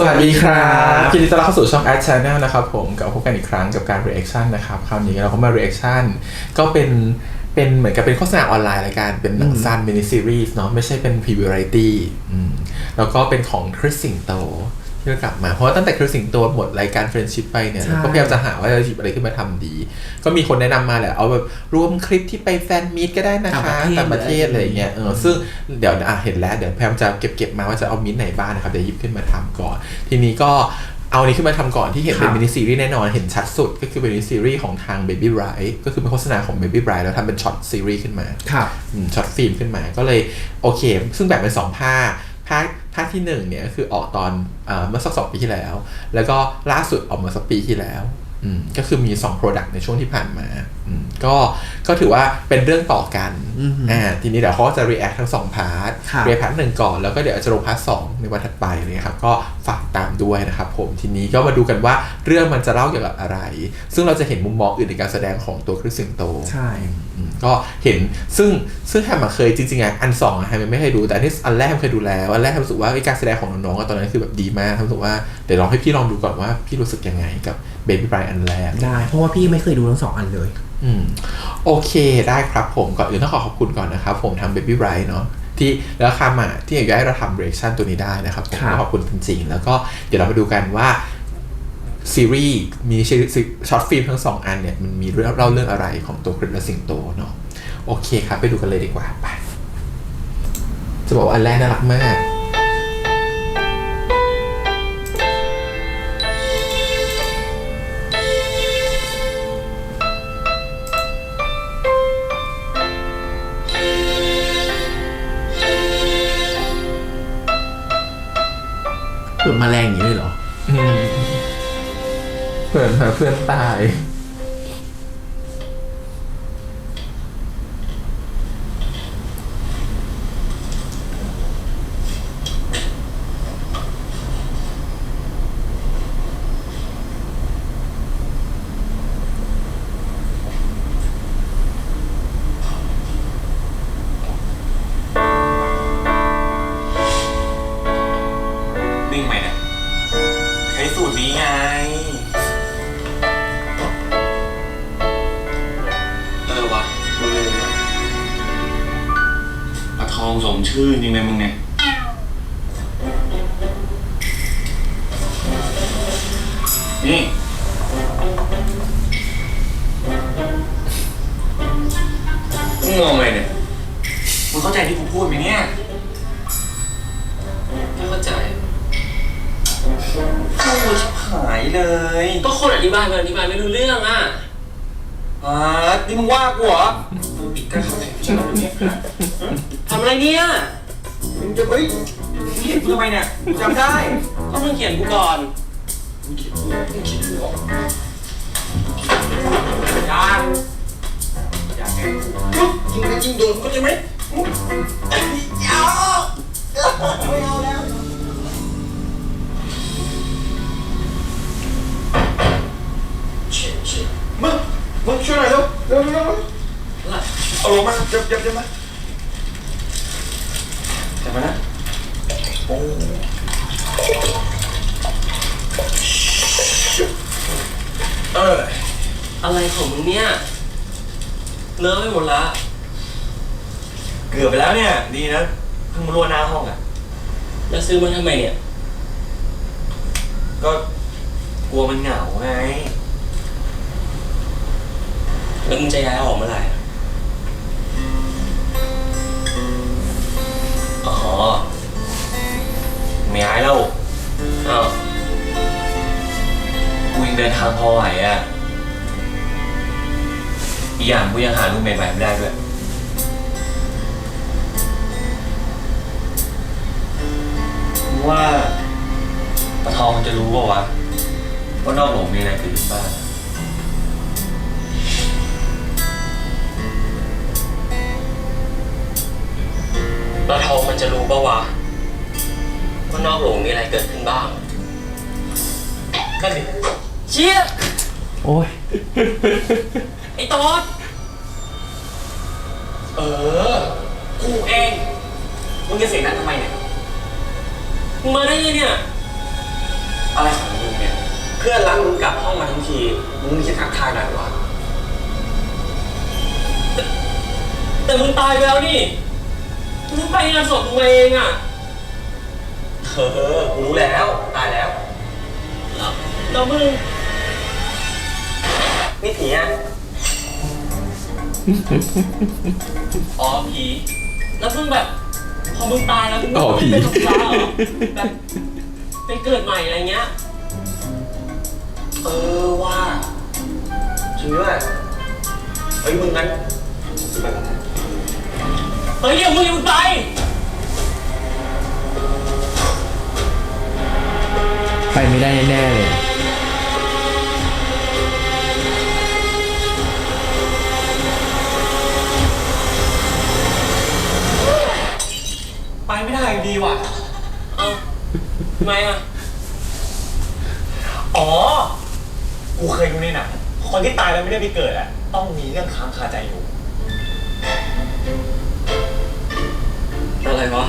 สวัสดีครับยินดีต้อนรับเข้าสู่ช่อง Ad Channel นะครับผมกับพบกันอีกครั้งกับการ reaction นะครับคราวนี้เราก็มา reaction ก็เป็นเป็นเหมือนกับเป็นโฆษณาออนไลน์รายการเป็นหนังสั้นมินิซีรีส์เนาะไม่ใช่เป็นพรีวิวไรตี้แล้วก็เป็นของคริสสิงโต ที่กลับมาเพราะว่าตั้งแต่คริสสิงโตหมดรายการเฟรนชิพไปเนี่ยใช่ ก็พยายามจะหาว่าจะหยิบอะไรขึ้นมาทำดี ก็มีคนแนะนำมาแหละเอาแบบรวมคลิปที่ไปแฟนมีตก็ได้นะคะต่างประเทศอะไรอย่างเงี้ยเออซึ่งเดี๋ยวอะเห็นแล้วเดี๋ยวพยายามจะเก็บเก็บมาว่าจะเอามิตไหนบ้างนะครับเดี๋ยวหยิบขึ้นมาทำก่อน ทีนี้ก็เอาอันนี้ขึ้นมาทำก่อนที่เห็นเป็นครับ มินิซีรีส์แน่นอนเห็นชัดสุดก็คือเป็นมินิซีรีส์ของทาง Baby Bright ก็คือเป็นโฆษณาของ Baby Bright แล้วทำเป็นช็อตซีรีส์ขึ้นมา ครับ อืมช็อตฟิล์มขึ้นมาก็เลยโอเค ซึ่งแบ่งเป็นสองภาคภาค ภาคที่หนึ่งเนี่ยก็คือออกตอนเมื่อสักสองปีที่แล้ว แล้วก็ล่าสุดออกมาสักปีที่แล้วอืมก็คือมี2 Product ในช่วงที่ผ่านมา ก็ก็ถือว่าเป็นเรื่องต่อกันอือหืออ่อ่าทีนี้เดี๋ยวเขาก็จะ react ทั้งสองพาร์ทครับ react พาร์ทหนึ่งก่อนแล้วก็เดี๋ยวจะลงพาร์ทสองในวันถัดไปเลยครับก็ฝากตามด้วยนะครับผมทีนี้ก็มาดูกันว่าเรื่องมันจะเล่าเกี่ยวกับอะไร ซึ่งเราจะเห็นมุมมองอื่นในการแสดงของตัวคริสสิงโตใช่อืมก็เห็นซึ่งซึ่งแฮมอะเคยจริงๆอะอันสองอะแฮมยังไม่เคยดูแต่อันนี้อันแรกแฮมเคยดูแล้วอันแรกแฮมรู้สึกว่าไอ้การแสดงของน้องๆอะตอนนั้นคือแบบดีมากแฮมรู้สึกว่าเดี๋ยวลองให้พี่ลองดูก่อนว่าพี่รู้สึกยังไงกับเบบี้ r ร g อันแรกได้เพราะว่าพี่ไม่เคยดูทั้งสองอันเลยอืมโอเคได้ครับผมก่อนอื่นต้องขอขอบคุณก่อนนะครับ ผมทำ Baby Bright เนาะที่แล้วคามาที่อยากให้เราทำ reaction ตัวนี้ได้นะครับผมครับก็ขอบคุณจริงๆ แล้วก็เดี๋ยวเรามาดูกันว่าซีรีส์มีช็อตฟิล์มทั้งสองอันเนี่ยมันมีเรื่องเล่าเรื่องอะไรของตัวคริสและสิงโตเนาะโอเคครับ ไปดูกันเลยดีกว่าไปจะบอกว่าอันแรกน่ารักมาก มาแรงอย่างนี้เลยเหรอ เพื่อนหาเพื่อนตาย นี่มึงงงเลยเนี่ยมึงเข้าใจที่กูพูดไหมเนี่ยไม่เข้าใจพูดชิบหายเลยก็คนอธิบายมันอธิบายไม่รู้เรื่องอะอ่านี่มึงว่ากูเหรอปิดกันเข้าใจฉันแล้วเนี่ยทำอะไรเนี่ยมึงจะเฮ้ยมึงเห็นกูทำไมเนี่ยกูจำได้ก็มึงเขียนกูก่อน ออย่าอย่าแกมึงยิงนะยิงโดนก็ใช่ไหมอย่าไม่เอาแล้วเชี่ยเชี่ยมึงมึงช่วยหน่อยเร็วเร็วเร็วเร็วเอาลงมาเจ็บเจ็บเจ็บมาจับมานะโอ้ เออ อะไรของมึงเนี่ย เลอะไปหมดละ เกือบไปแล้วเนี่ย ดีนะเพิ่งมารั่วหน้าห้องอะ แล้วซื้อมาทำไมเนี่ย ก็กลัวมันเหงาไง แล้วมึงจะย้ายออกเมื่อไหร่อะอ๋อ ไม่ย้ายแล้ว อ้าวกูยัง เดินทางพอไหวอะอีกอย่างกูยังหารูปใหม่ๆไม่ได้ด้วย ว่าปะทองมันจะรู้ป่าวะว่านอกหลงมีอะไรเกิดขึ้นบ้างปลาทองมันจะรู้ปะวะว่านอกโลกมีอะไรเกิดขึ้นบ้าง นั่นดิ เชี่ยโอ้ยไอ้ตอดเออ กูเอง มึงจะเสียงดังทำไมเนี่ย มึงมาได้ไงเนี่ยลับห้องมาทั้งที มึงไม่คิดทักทายหน่อยวะแต่มึงตายไปแล้วนี่มึงไปงานศพมึงมาเองอะ เออ กูรู้แล้ว ตายแล้ว แล้วแล้วมึง นี่ผีอะ อ๋อผี แล้วมึงแบบ พอมึงตายแล้วมึงอ๋อผี เป็นสฟ้าเหรอแบบเป็นเกิดใหม่อะไรเงี้ย เออว่าจริงด้วยเฮ้ยมึงงั้นไปก่อนนะเฮ้ยเดี๋ยวมึงอย่าเพิ่งไป ไปไม่ได้แน่ๆเลย ไม่ได้ดีว่ะ เอ้าทำไมอะ อ๋อ กูเคยดูในหนังคนที่ตายแล้วไม่ได้ไปเกิดอะ ต้องมีเรื่องค้างคาใจอยู่ อะไรวะ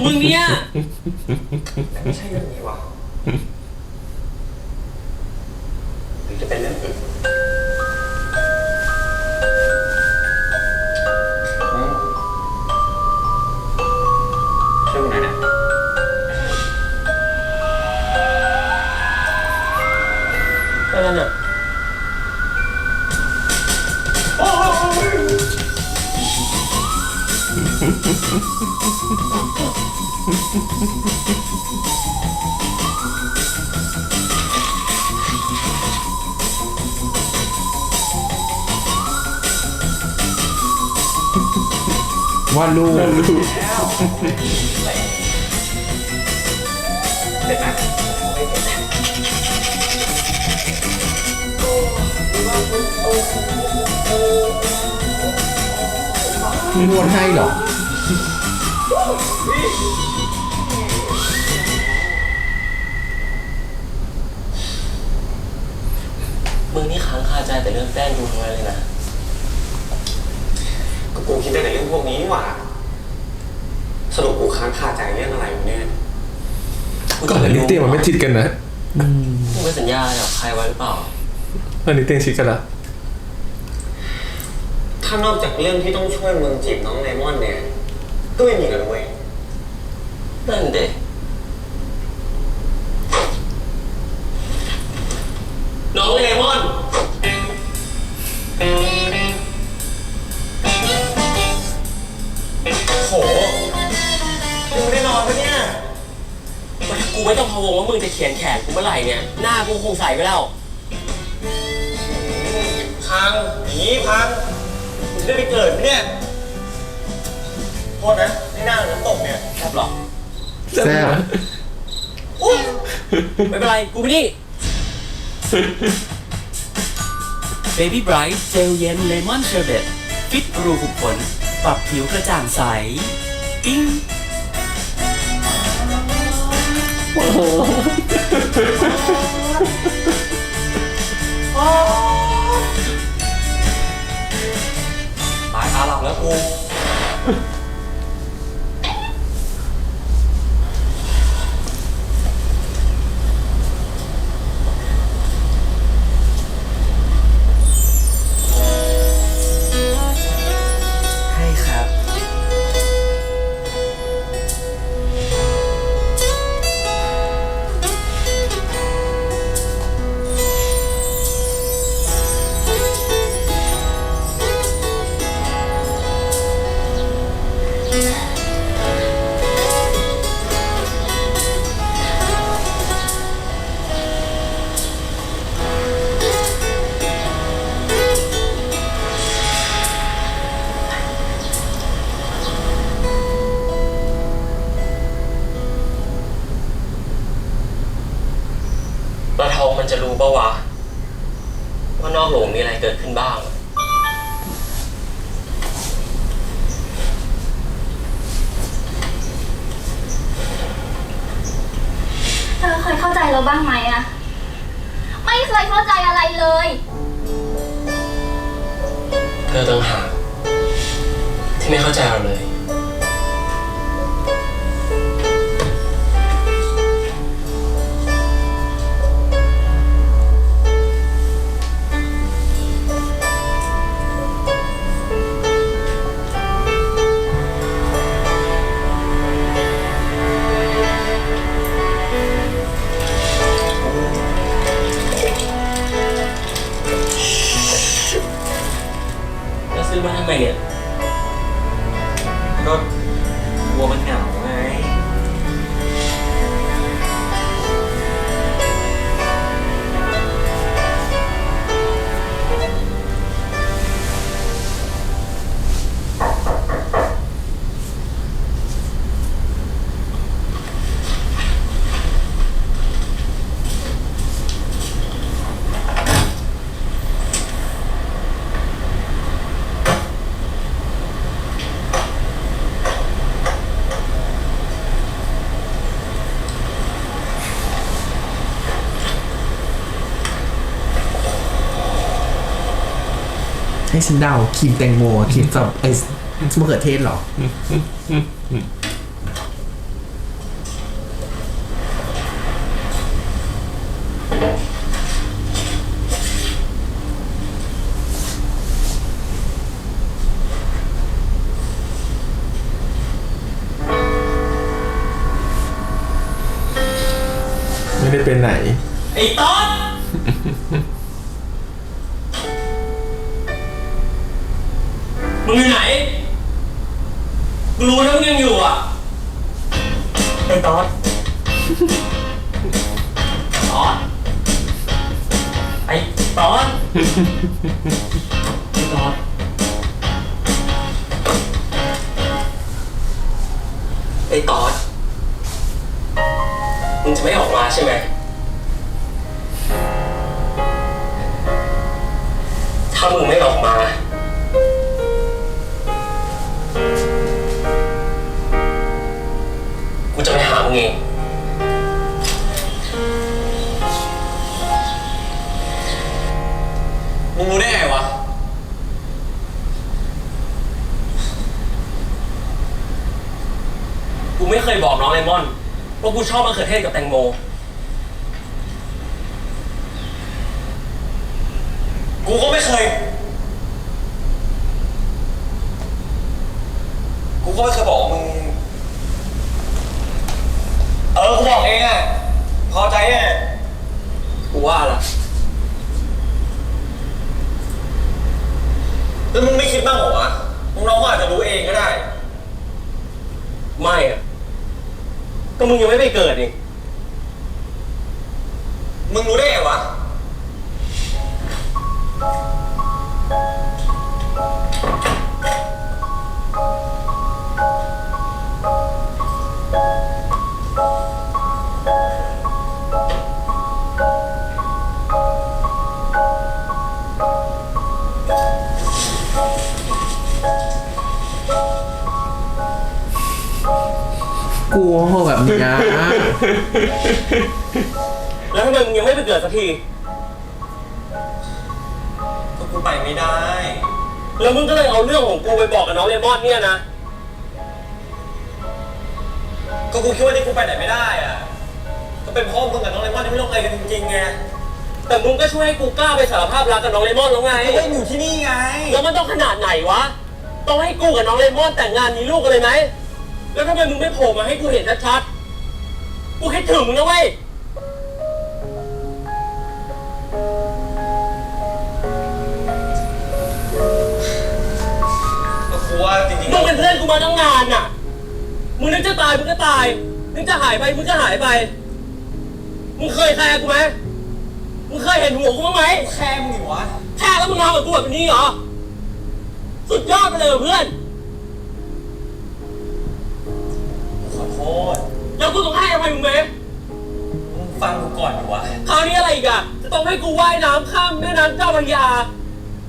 ของมึงเนี่ย ไม่ใช่เรื่องนี้ว่ะ วาดรูปเสร็จนวดให้เหรอ มึงนี่ค้างคาใจแต่เรื่องแป้งดูทั้งนั้นเลยนะ ก็กูคิดแต่เรื่องพวกนี้นี่หว่าสรุปกูค้างคาใจเรื่องอะไรอยู่เนี่ยก่อนอันนี้เตียงมันไม่ชิดกันนะมึงไปสัญญากับใครไว้หรือเปล่า อันนี้เตียงชิดกันละถ้านอกจากเรื่องที่ต้องช่วยมึงจีบน้องไนมอนเนี่ย ก็ไม่มีแล้วเว้ยนั่นเด็น้ ไม่ต้องพะวงว่ามึงจะเขียนแขนกูเมื่อไหร่เนี่ย หน้ากูคงใส่ไปแล้ว พังหนีพังมึงจะได้ไปเกิดไหมเนี่ยโทษนะนี่หน้าน้ำตกเนี่ยครับหรอ แซ่บไม่เป็นไร กูไปนี่ Baby Bright เจลเย็นเลมอนเชอร์เบตฟิตรูขุมขนปรับผิวกระจ่างใสปิ้ง ตายคาหลับแล้วกู เธอต่างหากที่ไม่เข้าใจเราเลย แฉันเดาครีมแตงโมครีมสับไอ้มะเขือเทศเหรอ ไม่ได้เป็นไหน ไอ้ต๊อด ถ้ามึงไม่ออกมา กูจะไปหามึงเองมึงรู้ได้ไงวะ กูไม่เคยบอกน้องไอมอนว่ากูชอบมะเขือเทศกับแตงโม กูก็ไม่ เคย กูก็ไม่เคยบอกว่ามึง เออ กูบอกเองอะ พอใจอะ กูว่าละแล้วมึงไม่คิดบ้างเหรอวะมึงน้องก็อาจจะรู้เองก็ได้ ไม่อะก็มึงยังไม่ไปเกิดนี่มึงรู้ได้ไงวะ กลัวแบบเนี้ยแล้วทำไมมึงยังไม่ไปเกิดสักทีก็กูไปไม่ได้ แล้วมึงก็เลยเอาเรื่องของกูไปบอกกับน้องเลมอนเนี่ยนะ ก็กูคิดว่าที่กูไปไหนไม่ได้อะก็เป็นเพ่อมึงกับน้องเลมอนที่ไม่ลงเอยกันจริงๆไง แต่มึงก็ช่วยให้กูกล้าไปสารภาพรักกับน้องเลมอนแล้วไง ก็ยังอยู่ที่นี่ไง แล้วมันต้องขนาดไหนวะ ต้องให้กูกับน้องเลมอนแต่งงานมีลูกกันเลยไหม แล้วทำไมมึงไม่โผล่มาให้กูเห็นชัดๆ กูคิดถึงมึงนะเว้ย ก็กูว่าจริงมึงเป็นเพื่อนกูมาตั้งนานน่ะ มึงนึกจะตายมึงก็ตาย นึกจะหายไปมึงก็หายไป มึงเคยแคร์กูไหมมึงเคยเห็นหัวกูบ้างไหมๆแค่มึงอยู่วะ แค่แล้วมึงทำกับกูแบบนี้เหรอ สุดยอดไปเลยว่ะเพื่อน ษแล้วกูต้องให้อะไรมึงไหมมึงฟังกูก่อนดีกว่าคราวนี้อะไรอีกอะจะต้องให้กูว่ายน้ำข้ามแม่น้ำเจ้าพระยา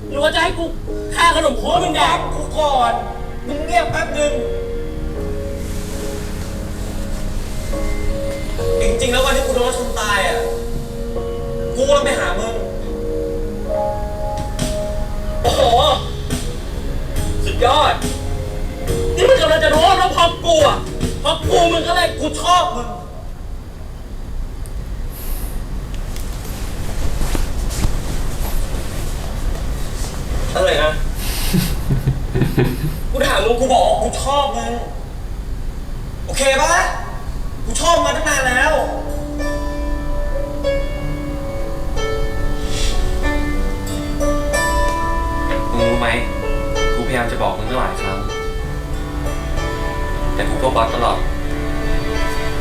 หรือว่าจะให้กูแค่ขนมโค้กมึงแดกกูก่อนมึงเงียบแป๊บนึงจริงๆแล้ววันที่กูโดนชนตายอะกูกำลังไปหามึงโอ้โหสุดยอด นี่มันกำลังจะโดนแล้วพร้อมกูอะ เพราะกูมึงก็เลยกูชอบมึง อะไรนะ กูถามมึงกูบอกว่ากูชอบมึง โอเคปะกูชอบมาตั้งนานแล้ว มึงรู้ไหมกูพยายามจะบอกมึงตั้งหลายครั้ง แต่กูก็บล็อกตลอด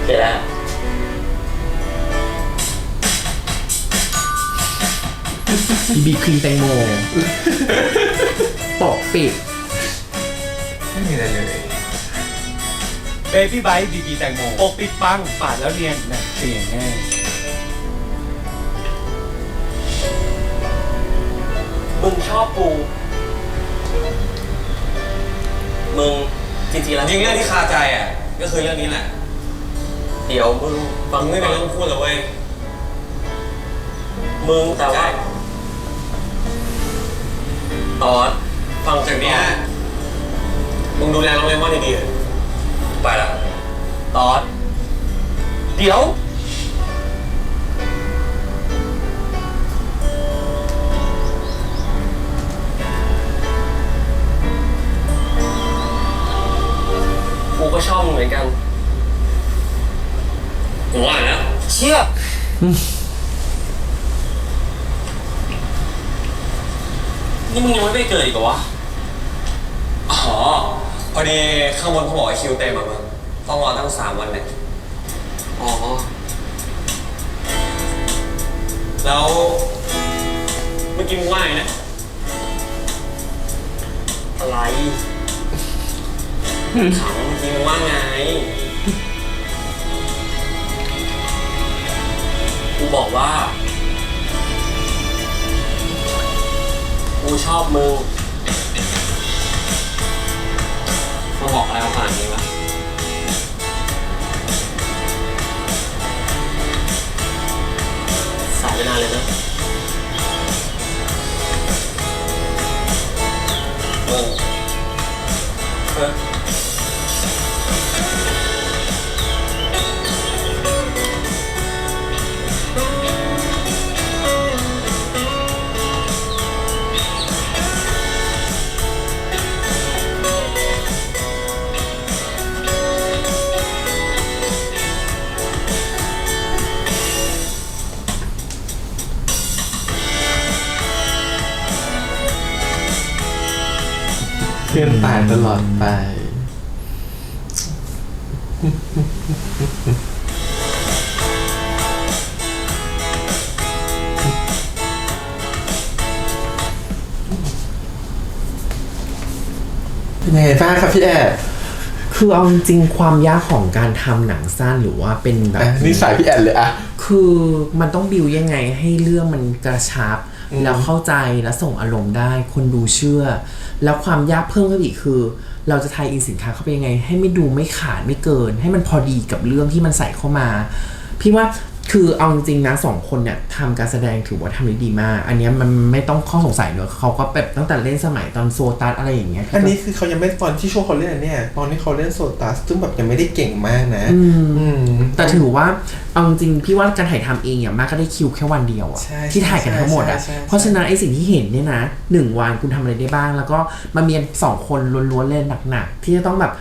เสร็จแล้วบีบีครีมแตงโมปกปิดไม่มีอะไรเลย เบบี้ไบท์บีบีแตงโมปกปิดปังปาดแล้วเนียนนะเปลี่ยนง่ายมึงชอบกู มึง จริงๆแล้วจริงเรื่องที่คาใจอะก็คือเรื่องนี้แหละเดี๋ยวมึงฟังมึงไม่ไม่เป็เป็นนเรื่องพูดหรอกเว้ยมึงแต่ว่าตอนฟังจากเนี้ยมึงดูแลน้องเลมอนดีๆไปละตอนเดี๋ยว กูก็ชอบมึงเหมือนกันกูว่าแล้วเชี่ยนี่มึงยังไม่ไปเกิดอีกเหรอวะ อ๋อ พอดีข้างบนเขาบอกว่าคิวเต็มอะมึงต้องรอตั้งสามวันเนี่ย อ๋อ แล้วเมื่อกี้มึงว่าไงนะอะไร ถามว่าเมื่อกี้มึงว่าไง กูบอกว่า กูชอบมึงมาบอกอะไรมาขนาดนี้วะสายไปนานเลยนะ เป็นยังไงบ้างครับพี่แอดคือเอาจริงๆความยากของการทำหนังสั้นหรือว่าเป็นแบบอะนี่สายพี่แอดเลยอะ คือมันต้องบิวยังไงให้เรื่องมันกระชับ แล้วเข้าใจและส่งอารมณ์ได้ คนดูเชื่อ แล้วความยากเพิ่มขึ้นอีกคือ เราจะทายอินสินค้าเข้าไปยังไง ให้ไม่ดูไม่ขาดไม่เกิน ให้มันพอดีกับเรื่องที่มันใส่เข้ามา พี่ว่า คือเอาจริงๆนะสองคนเนี่ยทำการแสดงถือว่าทำได้ดีมาก อันเนี้ยมันไม่ต้องข้อสงสัยเนอะเขาก็แบบตั้งแต่เล่นสมัยตอนโซตัสอะไรอย่างเงี้ยอันนี้คือเขายังไม่ตอนที่ช่วงเขาเล่นอันเนี่ย ตอนที่เขาเล่นโซตัสซึ่งแบบยังไม่ได้เก่งมากนะ อืมแต่ถือว่าเอาจริงๆพี่ว่าการถ่ายทำเองอย่างมากก็ได้คิวแค่วันเดียวอะใช่ที่ถ่ายกันทั้งหมดอะใช่ใช่ใช่เพราะฉะนั้นไอ้สิ่งที่เห็นเนี่ยนะหนึ่งวันคุณทำอะไรได้บ้าง แล้วก็มาเมียนสองคนล้วนๆเล่นหนักๆที่จะต้องแบบ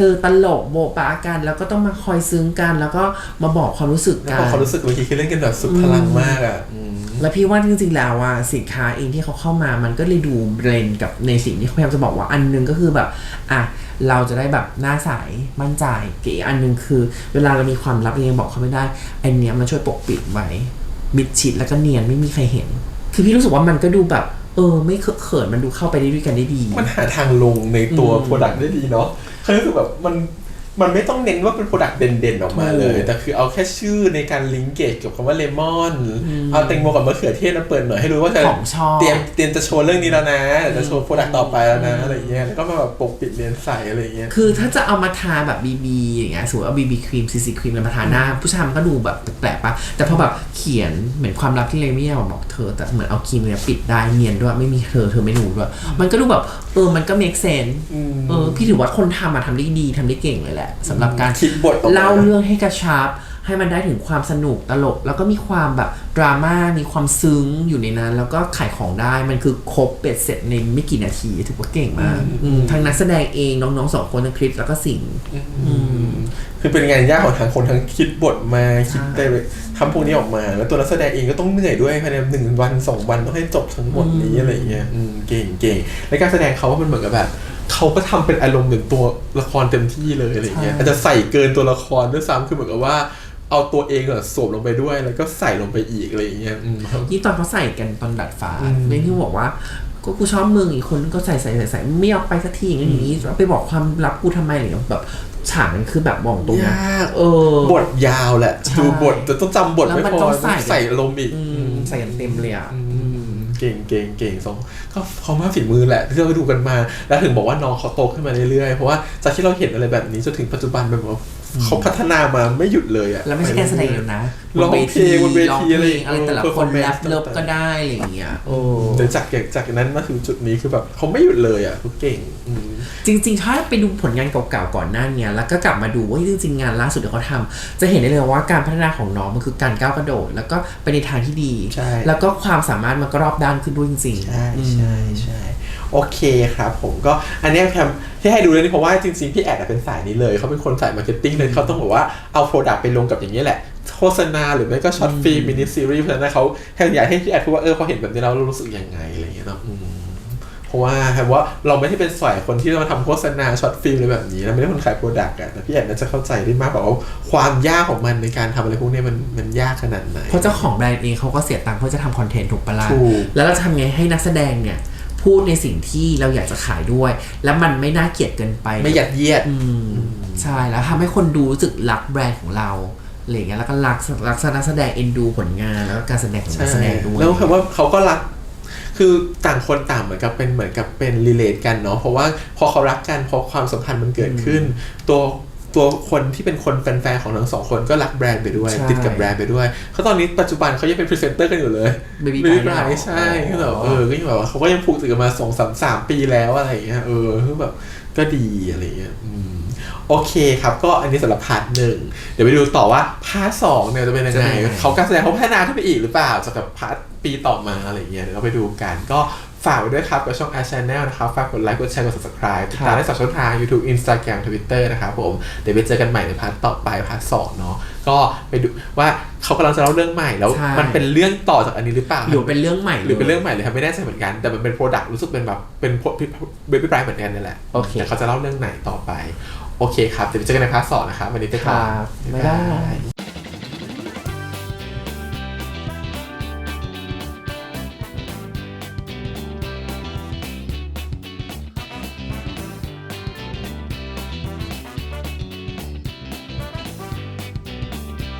เธอตลกโบะปะกัน แล้วก็ต้องมาคอยซึ้งกัน แล้วก็มาบอกความรู้สึกแล้วกัพอนเขารู้สึกบางทีคือเล่นกันแบบสุดพลังมากอะอืมแล้วพี่ว่าจริงๆแล้วอะสินค้าเองที่เขาเข้ามามันก็เลยดูเบรนกับในสิ่งที่เขาพยายามจะบอกว่าอันหนึงก็คือแบบอะเราจะได้แบบหน้าใสมั่นใจเก๋อันหนึงคือ เวลาเรามีความลับเรายังบอกเขาไม่ได้อันเนี้ยมันช่วยปกปิดไว้มิดชิดแล้วก็เนียนไม่มีใครเห็น คือพี่รู้สึกว่ามันก็ดูแบบเออไม่เคอะเขินมันดูเข้าไปได้ด้วยกันได้ดี มันหาทางลงในตัวอืมโปรดักต์ได้ดีเนาะ คือรู้สึกแบบมันมันไม่ต้องเน้นว่าเป็นโปรดักต์เด่นๆออกมาเลยถูกแต่คือเอาแค่ชื่อในการลิงก์เกจกับคำว่าเลมอน เอาแตงโมกับมะเขือเทศมาเปิดหน่อยให้รู้ว่าจะของชอบเตรียมเตรียมจะโชว์เรื่องนี้แล้วนะเดี๋ยวจะโชว์โปรดักต์ต่อไปแล้วนะอะไรเงี้ย แล้วก็มาแบบปกปิดเรียนใส่อะไรเงี้ย คือถ้าจะเอามาทาแบบบีบีอย่างเงี้ย สมมติเอาบีบีครีมซีซีครีมมาทาหน้า ผู้ชายมันก็ดูแบบแปลกๆปะแต่พอแบบเขียนเหมือนความลับที่เลมี่บอกเธอ แต่เหมือนเอาครีมเนี่ยปิดได้เนียนด้วย ไม่มีเธอเธอไม่รู้ด้วย มันก็ดูแบบเอออมันก็ make sense อืมเออพี่ถือว่าคนทำอะทำได้ดีทำได้เก่งเลยแหละสำหรับการคิดบทออกมา เล่าเรื่องให้กระชับ ให้มันได้ถึงความสนุกตลก แล้วก็มีความแบบดราม่ามีความซึ้งอยู่ในนั้น แล้วก็ขายของได้มันคือครบเป็ดเสร็จในไม่กี่นาทีถือว่าเก่งมากอืมทั้งนักแสดงเองน้องๆสองคนทั้งคลิปแล้วก็สิ่งคือเป็นงานยากของทางคนทั้งคิดบทมาคิดใช่ได้ทำพวกนี้ออกมา แล้วตัวนักแสดงเองก็ต้องเหนื่อยด้วยภายในหนึ่งวันสองวันต้องให้จบทั้งหมดนี้อะไรอย่างเงี้ยอืมเก่งเก่งและการแสดงเขาว่ามันเหมือนกับแบบเขาก็ทำเป็นอารมณ์หนึ่งตัวละครเต็มที่เลยอะไรอย่างเงี้ยอาจจะใส่เกินตัวละครด้วยซ้ำคือเหมือนกับว่า เอาตัวเองอะสวมลงไปด้วย แล้วก็ใส่ลงไปอีกอะไรอย่างเงี้ยอืมยี่ตอนเขาใส่กันตอนดัดฟ้าอืมเม่ที่บอกว่าก็กูชอบมึงอีกคนก็ใส่ใส่ใส่ใส่ไม่เอาไปสักทีอย่างนี้แล้วไปบอกความลับกูทำไมอะไรอย่างเงี้ยแบบฉากนั้นคือแบบบอกตรงนะยากเออ บทยาวแหละใช่ดูบทจะต้องจำบทแล้วไม่มันพอต้องใส่ ใส่อารมณ์อีกอืมใส่กันเต็มเลยอะ อืมเก่งเก่งเก่งสองก็เขามากฝีมือแหละที่เราดูกันมา แล้วถึงบอกว่าน้องเขาโตขึ้นมาเรื่อยๆเพราะว่าจากที่เราเห็นอะไรแบบนี้จนถึงปัจจุบันแบบว่า เขาพัฒนามาไม่หยุดเลยอะแล้วไม่ใช่การแสดงอย่างเดียวนะร้องเพลงบนเวร้องทีเพอะไรลงอะไรแต่ละคน performance แรปเลิฟก็ได้อะไรอย่างเงี้ยโอ้แต่จากจากนั้นมาถึงจุดนี้คือแบบเขาไม่หยุดเลยอะเขาเก่งอืมจริง ๆ ถ้าไปดูผลงานเก่าๆก่อนหน้าเนี้ยแล้วก็กลับมาดูว่าจริงๆงานล่าสุดที่เขาทำจะเห็นได้เลยว่าการพัฒนาของน้องมันคือการก้าวกระโดด แล้วก็ไปในทางที่ดีใช่แล้วก็ความสามารถมันก็รอบด้านขึ้นด้วยจริงๆใช่อืมใช่ใช่ โอเคครับผมก็อันเนี้ยครับที่ให้ดูเรื่องนี้เพราะว่าจริงๆพี่แอดอะเป็นสายนี้เลย เขาเป็นคนสายมาร์เก็ตติ้งเลยเขาต้องบอกว่าเอาโปรดักต์ไปลงกับอย่างนี้ยแหละ โฆษณาหรือไม่ก็ช็อตฟิล์มมินิซีรีส์เพราะฉะนั้นเขาให้อยากให้พี่แอดพูดว่าเออพอเห็นแบบนี้แล้วเรารู้สึกยังไงอะไรอย่างเงี้ยเนาะอืมเพราะว่าแฮมว่าเราไม่ได้เป็นสายคนที่เราทำโฆษณาช็อตฟิล์มอะไรแบบนี้เราไม่ได้คนขายโปรดักต์อะแต่พี่แอดน่าจะเข้าใจได้มากกว่าว่าความยากของมันในการทำอะไรพวกนี้มันมันยากขนาดไหนเพราะเจ้าของแบรนด์เองเขาก็เสียตังค์เพื่อจะทำคอนเทนต์ถูกปะล่ะถูกแล้วเราจะทำไงให้นักแสดงเนี่ย พูดในสิ่งที่เราอยากจะขายด้วย แล้วมันไม่น่าเกลียดเกินไปไม่ยัดเยียด อืมใช่แล้วทำให้คนดูรู้สึกรักแบรนด์ของเราอะไรอย่างเงี้ยแล้วก็รักรักนักแสดงเอ็นดูผลงานแล้วก็การแสดงของนักแสดงด้วยแล้วคำว่าเขาก็รัก คือต่างคนต่างเหมือนกับเป็นเหมือนกับเป็นรีเลทกันเนาะเพราะว่าพอเขารักกันพอความสัมพันธ์มันเกิดขึ้น ตัว ตัวคนที่เป็นคนแฟนๆของทั้งสองคนก็รักแบรนด์ไปด้วย ใช่ ติดกับแบรนด์ไปด้วยเขาตอนนี้ปัจจุบันเขายังเป็นพรีเซนเตอร์กันอยู่เลย Baby Baby Bride Bride ใช่อ๋อคือแบบเออก็ยังแบบว่าเขาก็ยังผูกติดกันมาสองสามสามปีแล้วอะไรอย่างเงี้ยเออคือแบบก็ดีอะไรอย่างเงี้ยอืมโอเคครับ ก็อันนี้สำหรับพาร์ทหนึ่งเดี๋ยวไปดูต่อว่าพาร์ทสองเนี่ยจะเป็นยังจะไงเป็นยังไง เขาการแสดงเขาพัฒนาขึ้นไปอีกหรือเปล่าจากกับพาร์ทปีต่อมาอะไรอย่างเงี้ยเดี๋ยวเราไปดูกันก็ ฝากไว้ด้วยครับกับช่อง a อ Channel นะครับฝากกดไลค์กดแชร์กด subscribe ติดตามได้สองช่องทาง YouTube Instagram Twitter นะครับผมเดี๋ยวไปเจอกันใหม่ในพาร์ทต่อไปพาร์ทสองเนาะก็ไปดูว่าเขากำลังจะเล่าเรื่องใหม่แล้ว ใช่ มันเป็นเรื่องต่อจากอันนี้หรือเปล่า หรือเป็นเรื่องใหม่หรือเป็นเรื่องใหม่เลยครับไม่แน่ใจเหมือนกัน แต่มันเป็นโปรดักต์รู้สึกเป็นแบบเป็นเบบี้ไบรท์เหมือนกันนี่แหละโอเค แต่เขาจะเล่าเรื่องไหนต่อไป โอเคครับเดี๋ยวไปเจอกันในพาร์ทสองนะครับวันนี้ไปคก่อรัน บไม่ได้